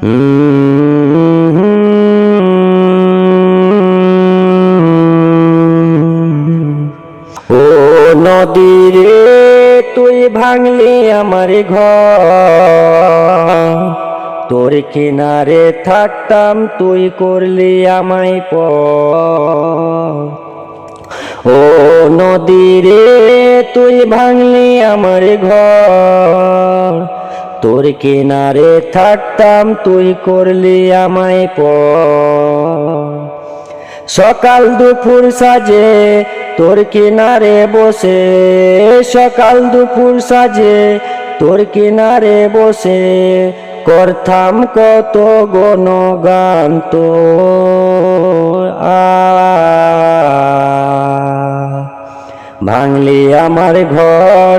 ও নদী রে তুই ভাঙলি আমার ঘর। তোর কিনারে থাকতাম, তুই করলি আমায় প ও নদী রে তুই ভাঙলি আমার ঘর। তোর কিনারে থাকতাম, তুই করলি আমায় প সকাল দুপুর সাজে তোর কিনারে বসে, সকাল দুপুর সাজে তোর কিনারে বসে, করতাম কত গণ গান তো ভাঙলি আমার ঘর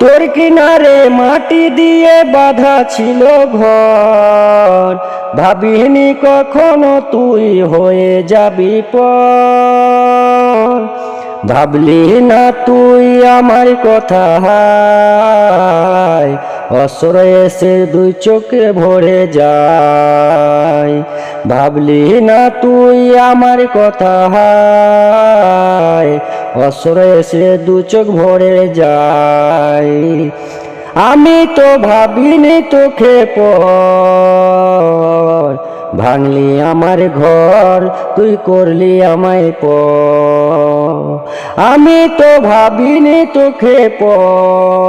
তোর কিনারে মাটি দিয়ে বাঁধা ছিল ঘর। ভাবিনি কখনো তুই হয়ে যাবি পর। ভাবলি না তুই আমার কথা হায়। অসর এসে দুই চোখে ভরে যায়। ভাবলি না তুই আমার কথা হায়। অসর এসে দু চোখ ভরে যায়। আমি তো ভাবিনি তোকে পর। ভাঙলি আমার ঘর, তুই করলি আমায় প আমি তো ভাবিনি তোকে পর।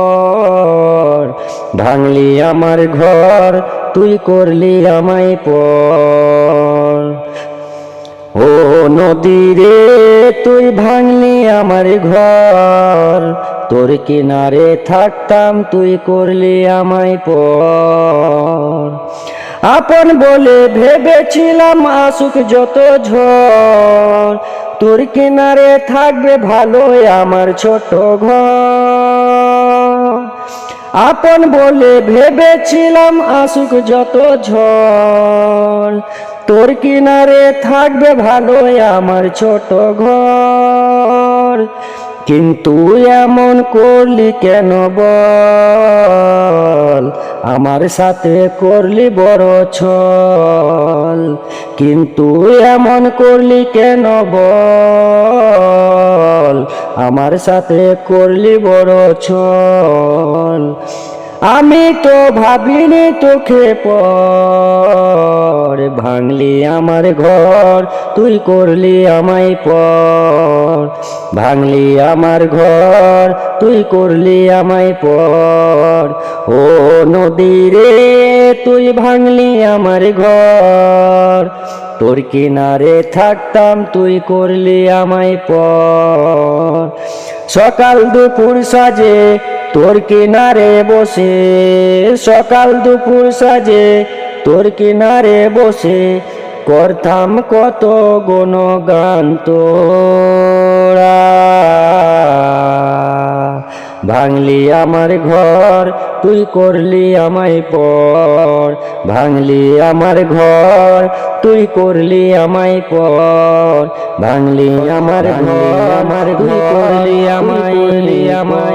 ভাঙলি আমার ঘর, তুই করলি আমায় পর। ও নদী রে, তুই ভাঙলি আমার ঘর। তোর কিনারে থাকতাম, তুই করলি আমায় পর। আপন বলে ভেবেছিলাম আসুক যত ঝড়। তোর কিনারে থাকবে ভালোই আমার ছোট ঘর। আপন বলে ভেবেছিলাম আসুক যত ঝড়। তোর কিনারে থাকবে ভালোই আমার ছোট ঘর। কিন্তু এমন করলি কেন বল? আমার সাথে করলি বড় ছল। কিন্তু এমন করলি কেন বল? আমার সাথে করলি বড় ছল। আমি তো ভাবিনি তোকে পর। ভাঙলি আমার ঘর, তুই করলি আমায় পর। ভাঙলি আমার ঘর, তুই করলি আমায় পর। ও নদী রে, তুই ভাঙলি আমার ঘর। তোর কিনারে থাকতাম, তুই করলি আমায় পর। সকাল দুপুর সাজে, তোর কিনারে বসে। সকাল দুপুর সাজে, তোর কিনারে বসে। করতাম কত গণ গান তোরা। ভাঙলি আমার ঘর, তুই করলি আমায় পর। ভাঙলি আমার ঘর, তুই করলি আমায় পর। ভাঙলি আমার ঘর আমার করলি camera.